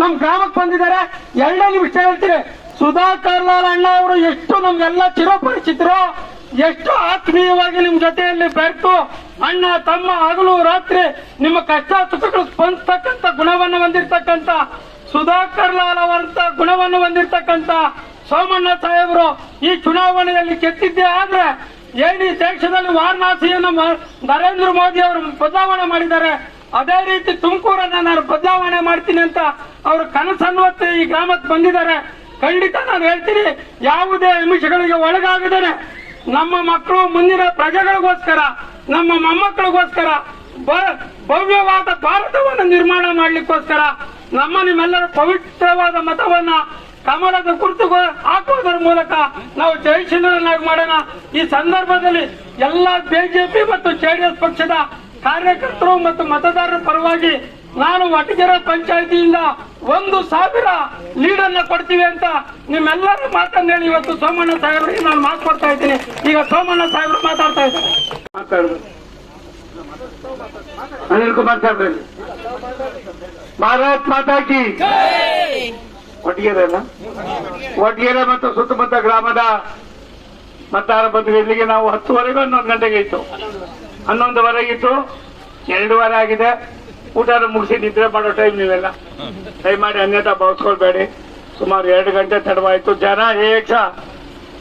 ನಮ್ ಗ್ರಾಮಕ್ಕೆ ಬಂದಿದ್ದಾರೆ. ಎರಡನೇ ನಿಮಿಷ ಹೇಳ್ತೀನಿ. ಸುಧಾಕರ್ ಲಾಲ್ ಅಣ್ಣ ಅವರು ಎಷ್ಟು ನಮ್ಗೆಲ್ಲ ಚಿರಪರಿಚಿತರು, ಎಷ್ಟು ಆತ್ಮೀಯವಾಗಿ ನಿಮ್ ಜೊತೆಯಲ್ಲಿ ಬೆರೆತು, ಅಣ್ಣ, ತಮ್ಮ ಹಗಲು ರಾತ್ರಿ ನಿಮ್ಮ ಕಷ್ಟ ಸುಖಗಳು ಸ್ಪಂದಿಸ್ತಕ್ಕಂಥ ಗುಣವನ್ನು ಹೊಂದಿರತಕ್ಕಂಥ ಸುಧಾಕರ್ ಲಾಲ್ ಅವರಂತ ಗುಣವನ್ನು ಹೊಂದಿರತಕ್ಕಂಥ ಸೋಮಣ್ಣ ಸಾಹೇಬರು ಈ ಚುನಾವಣೆಯಲ್ಲಿ ಗೆದ್ದಿದ್ದೇ ಆದ್ರೆ ಏನಿ ದೇಶದಲ್ಲಿ ವಾರಣಾಸಿಯನ್ನು ನರೇಂದ್ರ ಮೋದಿ ಅವರು ಬದಲಾವಣೆ ಮಾಡಿದ್ದಾರೆ. ಅದೇ ರೀತಿ ತುಮಕೂರನ್ನ ನಾನು ಬದಲಾವಣೆ ಮಾಡ್ತೀನಿ ಅಂತ ಅವ್ರ ಕನಸನ್ನು ಈ ಗ್ರಾಮಕ್ಕೆ ಬಂದಿದ್ದಾರೆ. ಖಂಡಿತ ನಾನು ಹೇಳ್ತೀನಿ, ಯಾವುದೇ ನಿಮಿಷಗಳಿಗೆ ಒಳಗಾಗದೇನೆ. ನಮ್ಮ ಮಕ್ಕಳು ಮುಂದಿನ ಪ್ರಜೆಗಳಿಗೋಸ್ಕರ, ನಮ್ಮ ಮೊಮ್ಮಕ್ಕಳಿಗೋಸ್ಕರ ಭವ್ಯವಾದ ಭಾರತವನ್ನು ನಿರ್ಮಾಣ ಮಾಡ್ಲಿಕ್ಕೋಸ್ಕರ ನಮ್ಮ ನಿಮ್ಮೆಲ್ಲರ ಪವಿತ್ರವಾದ ಮತವನ್ನ ಕಮಲದ ಗುರುತು ಹಾಕುವುದರ ಮೂಲಕ ನಾವು ಜಯಶೀಲರನ್ನಾಗಿ ಮಾಡೋಣ. ಈ ಸಂದರ್ಭದಲ್ಲಿ ಎಲ್ಲ ಬಿಜೆಪಿ ಮತ್ತು ಜೆಡಿಎಸ್ ಪಕ್ಷದ ಕಾರ್ಯಕರ್ತರು ಮತ್ತು ಮತದಾರರ ಪರವಾಗಿ ನಾನು ವಟಗೆರೆ ಪಂಚಾಯತಿಯಿಂದ ಒಂದು ಸಾವಿರ ಲೀಡನ್ನ ಕೊಡ್ತೀವಿ ಅಂತ ನಿಮ್ಮೆಲ್ಲರ ಮಾತನ್ನ ಹೇಳಿ ಇವತ್ತು ಸೋಮಣ್ಣ ಸಾಹೇಬರಿಗೆ ನಾನು ಮಾತು ಕೊಡ್ತಾ ಇದ್ದೀನಿ. ಈಗ ಸೋಮಣ್ಣ ಸಾಹೇಬರು ಮಾತಾಡ್ತಾ ಇದ್ದಾರೆ. ಅನಿಲ್ ಕುಮಾರ್ ಸಾಹೇಬ್ರಿ. ಭಾರತ್ ಮಾತಾಕಿ ವಟಗೆರೆ ಒಟ್ಟಿಗೆರೆ ಮತ್ತು ಸುತ್ತಮುತ್ತ ಗ್ರಾಮದ ಮತದಾರ ಬಂಧು ಇಲ್ಲಿಗೆ ನಾವು ಹತ್ತುವರೆಗೂ ಹನ್ನೊಂದು ಗಂಟೆಗೆ ಇತ್ತು. ಹನ್ನೊಂದುವರೆಗೆ ಇತ್ತು, ಎರಡೂವರೆ ಆಗಿದೆ. ಊಟ ಮುಗಿಸಿ ನಿದ್ರೆ ಮಾಡೋ ಟೈಮ್ ನೀವೆಲ್ಲ. ಮಾಡಿ ಅನ್ಯತಾ ಭಾವಿಸ್ಕೊಳ್ಬೇಡಿ ಸುಮಾರು ಎರಡು ಗಂಟೆ ತಡವಾಯ್ತು. ಜನ ಏಕ್ಷ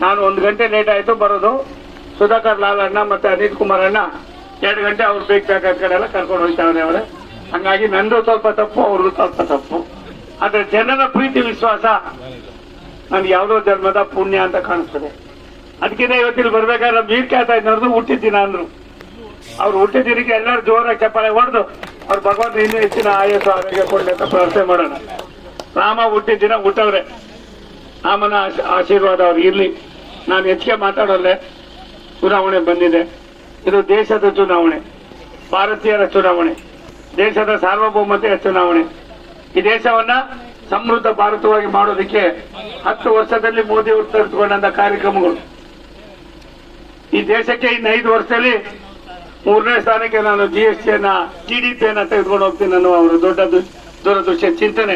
ನಾನು ಒಂದು ಗಂಟೆ ಲೇಟ್ ಆಯ್ತು ಬರೋದು. ಸುಧಾಕರ್ ಲಾಲ್ ಅಣ್ಣ ಮತ್ತೆ ಅನಿಲ್ ಕುಮಾರ್ ಅಣ್ಣ ಎರಡು ಗಂಟೆ ಅವ್ರು ಬೇಕು ಬೇಕಾದ ಕಡೆ ಎಲ್ಲ ಕರ್ಕೊಂಡು ಹೋಗ್ತಾವ್ರೆ ಅವರೇ. ಹಂಗಾಗಿ ನಂದು ಸ್ವಲ್ಪ ತಪ್ಪು ಅವ್ರಿಗೂ ಸ್ವಲ್ಪ ತಪ್ಪು. ಆದ್ರೆ ಜನರ ಪ್ರೀತಿ, ವಿಶ್ವಾಸ ನನ್ಗೆ ಯಾವುದೋ ಜನ್ಮದ ಪುಣ್ಯ ಅಂತ ಕಾಣಿಸ್ತದೆ. ಅದಕ್ಕಿಂತ ಇವತ್ತಿಲ್ಲಿ ಬರ್ಬೇಕಾದ್ರೆ ಮೀರ್ ಖ್ಯಾತ ಇದ್ದವ್ರದ್ದು ಹುಟ್ಟಿದ್ದಿನ ಅಂದ್ರು. ಅವ್ರು ಹುಟ್ಟಿದಿರಿಗೆ ಎಲ್ಲರೂ ಜೋರಾಗಿ ಚಪ್ಪಾಳೆ ಹೊಡೆದು ಅವ್ರು ಭಗವಂತ ಇನ್ನೂ ಹೆಚ್ಚಿನ ಆಯಸ್ಸು ಆರೋಗ್ಯ ಕೊಡ್ಲಿ ಅಂತ ಪ್ರಾರ್ಥನೆ ಮಾಡೋಣ. ರಾಮ ಹುಟ್ಟಿದ ದಿನ ಹುಟ್ಟವ್ರೆ. ರಾಮನ ಆಶ್- ಆಶೀರ್ವಾದ ಅವ್ರು ಇರ್ಲಿ. ನಾನು ಹೆಚ್ಚಿಗೆ ಮಾತಾಡೋಲ್ಲ. ಚುನಾವಣೆ ಬಂದಿದೆ. ಇದು ದೇಶದ ಚುನಾವಣೆ. ಭಾರತೀಯರ ಚುನಾವಣೆ. ದೇಶದ ಸಾರ್ವಭೌಮತೆಯ ಚುನಾವಣೆ. ಈ ದೇಶವನ್ನ ಸಮೃದ್ಧ ಭಾರತವಾಗಿ ಮಾಡೋದಕ್ಕೆ ಹತ್ತು ವರ್ಷದಲ್ಲಿ ಮೋದಿ ಅವರು ತರಿಸಿಕೊಂಡಂತ ಕಾರ್ಯಕ್ರಮಗಳು. ಈ ದೇಶಕ್ಕೆ ಇನ್ನು ಐದು ವರ್ಷದಲ್ಲಿ ಮೂರನೇ ಸ್ಥಾನಕ್ಕೆ ನಾನು ಜಿ ಎಸ್ ಟಿಯನ್ನ ಪಿಯನ್ನ ತೆಗೆದುಕೊಂಡು ಹೋಗ್ತೀನಿ ಅನ್ನೋ ಅವರ ದೊಡ್ಡ ದೂರದೃಷ್ಟಿಯ ಚಿಂತನೆ.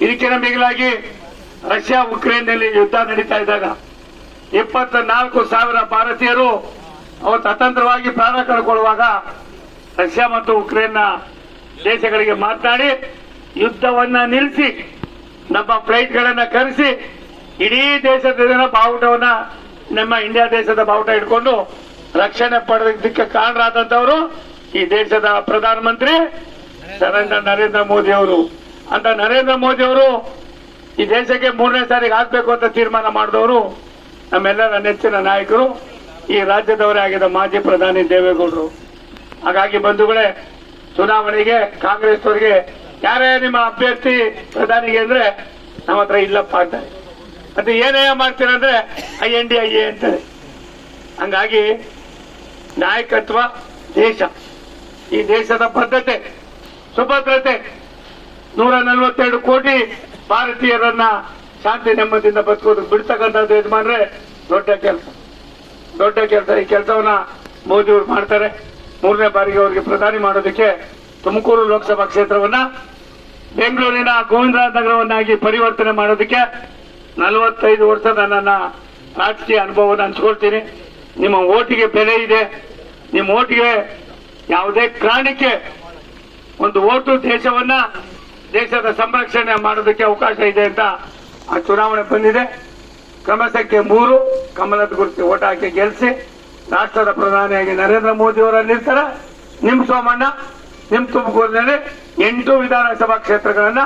ಇದಕ್ಕಿಂತ ಮಿಗಿಲಾಗಿ ರಷ್ಯಾ ಉಕ್ರೇನ್ನಲ್ಲಿ ಯುದ್ಧ ನಡೀತಾ ಇದ್ದಾಗ ಇಪ್ಪತ್ತ ನಾಲ್ಕು ಸಾವಿರ ಭಾರತೀಯರು ಅವತ್ತು ಅತಂತ್ರವಾಗಿ ಪ್ರಾಣ ಕಳ್ಕೊಳ್ಳುವಾಗ ರಷ್ಯಾ ಮತ್ತು ಉಕ್ರೇನ್ನ ದೇಶಗಳಿಗೆ ಮಾತನಾಡಿ ಯುದ್ಧವನ್ನ ನಿಲ್ಲಿಸಿ, ನಮ್ಮ ಫ್ಲೈಟ್ಗಳನ್ನ ಕರೆಸಿ, ಇಡೀ ದೇಶದ ಬಾವುಟವನ್ನ, ನಮ್ಮ ಇಂಡಿಯಾ ದೇಶದ ಬಾವುಟ ಇಟ್ಕೊಂಡು ರಕ್ಷಣೆ ಪಡೆದಕ್ಕೆ ಕಾರಣರಾದಂತವರು ಈ ದೇಶದ ಪ್ರಧಾನಮಂತ್ರಿ ನರೇಂದ್ರ ನರೇಂದ್ರ ಮೋದಿ ಅವರು. ಅಂತ ನರೇಂದ್ರ ಮೋದಿ ಅವರು ಈ ದೇಶಕ್ಕೆ ಮೂರನೇ ಸಾರಿಗೆ ಆಗ್ಬೇಕು ಅಂತ ತೀರ್ಮಾನ ಮಾಡಿದವರು ನಮ್ಮೆಲ್ಲರ ನೆಚ್ಚಿನ ನಾಯಕರು, ಈ ರಾಜ್ಯದವರೇ ಆಗಿದ್ದ ಮಾಜಿ ಪ್ರಧಾನಿ ದೇವೇಗೌಡರು. ಹಾಗಾಗಿ ಬಂಧುಗಳೇ, ಚುನಾವಣೆಗೆ ಕಾಂಗ್ರೆಸ್ ಅವರಿಗೆ ಯಾರೇ ನಿಮ್ಮ ಅಭ್ಯರ್ಥಿ ಪ್ರಧಾನಿಗೆ ಅಂದ್ರೆ ನಮ್ಮ ಹತ್ರ ಇಲ್ಲಪ್ಪ ಅಂತಾರೆ. ಮತ್ತೆ ಏನೇ ಮಾಡ್ತೀರಂದ್ರೆ I N D I A ಅಂತಾರೆ. ಹಂಗಾಗಿ ನಾಯಕತ್ವ ದೇಶ. ಈ ದೇಶದ ಬದ್ಧತೆ ಸುಭದ್ರತೆ. ನೂರ ನಲವತ್ತೆರಡು ಕೋಟಿ ಭಾರತೀಯರನ್ನ ಶಾಂತಿ ನೆಮ್ಮದಿಯಿಂದ ಬದುಕೋದಕ್ಕೆ ಬಿಡ್ತಕ್ಕಂಥದ್ದು ಯಜಮಾನ್ರೆ, ದೊಡ್ಡ ಕೆಲಸ. ದೊಡ್ಡ ಕೆಲಸ. ಈ ಕೆಲಸವನ್ನ ಮೋದಿ ಅವರು ಮಾಡ್ತಾರೆ. ಮೂರನೇ ಬಾರಿಗೆ ಅವರಿಗೆ ಪ್ರಧಾನಿ ಮಾಡೋದಕ್ಕೆ ತುಮಕೂರು ಲೋಕಸಭಾ ಕ್ಷೇತ್ರವನ್ನ, ಬೆಂಗಳೂರಿನ ಗೋವಿಂದರಾಜ ನಗರವನ್ನಾಗಿ ಪರಿವರ್ತನೆ ಮಾಡೋದಕ್ಕೆ ನಲವತ್ತೈದು ವರ್ಷದ ನನ್ನ ರಾಜಕೀಯ ಅನುಭವವನ್ನು ಹಂಚ್ಕೊಳ್ತೀನಿ. ನಿಮ್ಮ ಓಟಿಗೆ ಬೆಲೆ ಇದೆ. ನಿಮ್ಮ ಓಟಿಗೆ ಯಾವುದೇ ಕಾರಣಕ್ಕೆ ಒಂದು ಓಟು ದೇಶವನ್ನ, ದೇಶದ ಸಂರಕ್ಷಣೆ ಮಾಡೋದಕ್ಕೆ ಅವಕಾಶ ಇದೆ ಅಂತ ಆ ಚುನಾವಣೆ ಬಂದಿದೆ. ಕ್ರಮಶಕ್ಕೆ ಮೂರು, ಕಮಲದ ಗುರುತಿ ಓಟ್ ಹಾಕಿ ಗೆಲ್ಲಿಸಿ ರಾಷ್ಟ್ರದ ಪ್ರಧಾನಿಯಾಗಿ ನರೇಂದ್ರ ಮೋದಿ ಅವರಲ್ಲಿರ್ತಾರೆ ನಿಮ್ ಸೋಮಣ್ಣ, ನಿಮ್ ತುಮಕೂರಿನಲ್ಲಿ ಎಂಟು ವಿಧಾನಸಭಾ ಕ್ಷೇತ್ರಗಳನ್ನ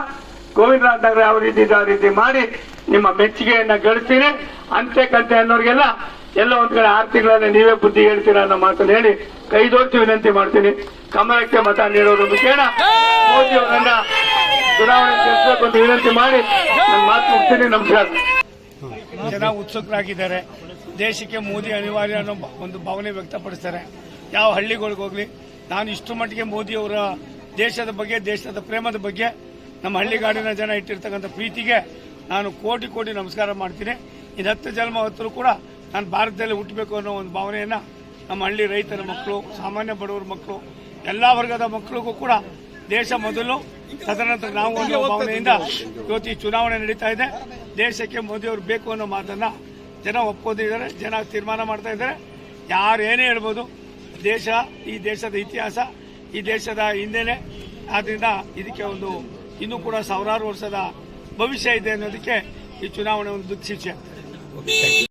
ನಗರ ಯಾವ ರೀತಿ ಆ ರೀತಿ ಮಾಡಿ ನಿಮ್ಮ ಮೆಚ್ಚುಗೆಯನ್ನ ಗಳಿಸ್ತೀನಿ. ಅಂತೆ ಕಂತೆ ಅನ್ನೋರಿಗೆಲ್ಲ ಎಲ್ಲ ಒಂದ್ ಕಡೆ ಆರು ತಿಂಗಳನ್ನ ನೀವೇ ಬುದ್ಧಿ ಹೇಳ್ತೀರಾ ಅನ್ನೋ ಮಾತನ್ನು ಹೇಳಿ ಕೈ ಜೋಡಿಸಿ ವಿನಂತಿ ಮಾಡ್ತೀನಿ. ಕಮಲಕ್ಕೆ ಮತ ನೀಡೋದು ಕೇಳ ಮೋದಿ ಅವರನ್ನ ಚುನಾವಣೆ ಅಂತ ವಿನಂತಿ ಮಾಡಿ ನನ್ನ ಮಾತು ಮುಗ್ತೀನಿ ನಮಸ್ಕಾರ. ಜನ ಉತ್ಸುಕರಾಗಿದ್ದಾರೆ. ದೇಶಕ್ಕೆ ಮೋದಿ ಅನಿವಾರ್ಯ ಅನ್ನೋ ಒಂದು ಭಾವನೆ ವ್ಯಕ್ತಪಡಿಸ್ತಾರೆ. ಯಾವ ಹಳ್ಳಿಗಳಿಗೆ ಹೋಗ್ಲಿ, ನಾನು ಇಷ್ಟು ಮಟ್ಟಿಗೆ ಮೋದಿ ಅವರ ದೇಶದ ಬಗ್ಗೆ, ದೇಶದ ಪ್ರೇಮದ ಬಗ್ಗೆ, ನಮ್ಮ ಹಳ್ಳಿಗಾಡಿನ ಜನ ಇಟ್ಟಿರ್ತಕ್ಕಂಥ ಪ್ರೀತಿಗೆ ನಾನು ಕೋಟಿ ಕೋಟಿ ನಮಸ್ಕಾರ ಮಾಡ್ತೀನಿ. ಇನ್ನು ಹತ್ತು ಜನ್ಮ ಹೊತ್ತರೂ ಕೂಡ ನಾನು ಭಾರತದಲ್ಲಿ ಹುಟ್ಟಬೇಕು ಅನ್ನೋ ಒಂದು ಭಾವನೆಯನ್ನು ನಮ್ಮ ಹಳ್ಳಿ ರೈತರ ಮಕ್ಕಳು ಸಾಮಾನ್ಯ ಬಡವರ ಮಕ್ಕಳು ಎಲ್ಲ ವರ್ಗದ ಮಕ್ಕಳಿಗೂ ಕೂಡ ದೇಶ ಮೊದಲು ತದನಂತರ ನಾವು ಅನ್ನೋ ಭಾವನೆಯಿಂದ ಇವತ್ತು ಈ ಚುನಾವಣೆ ನಡೀತಾ ಇದೆ. ದೇಶಕ್ಕೆ ಮೋದಿ ಅವರು ಬೇಕು ಅನ್ನೋ ಮಾತನ್ನು ಜನ ಒಪ್ಕೊಂಡಿದ್ದಾರೆ ಜನ ತೀರ್ಮಾನ ಮಾಡ್ತಾ ಇದ್ದಾರೆ. ಯಾರೇನೇ ಹೇಳ್ಬೋದು ದೇಶ ಈ ದೇಶದ ಇತಿಹಾಸ ಈ ದೇಶದ ಹಿಂದೆನೆ. ಆದ್ದರಿಂದ ಇದಕ್ಕೆ ಒಂದು ಇನ್ನೂ ಕೂಡ ಸಾವಿರಾರು ವರ್ಷದ ಭವಿಷ್ಯ ಇದೆ ಅನ್ನೋದಕ್ಕೆ ಈ ಚುನಾವಣೆ ಒಂದು ದಿಕ್ಸೂಚಿ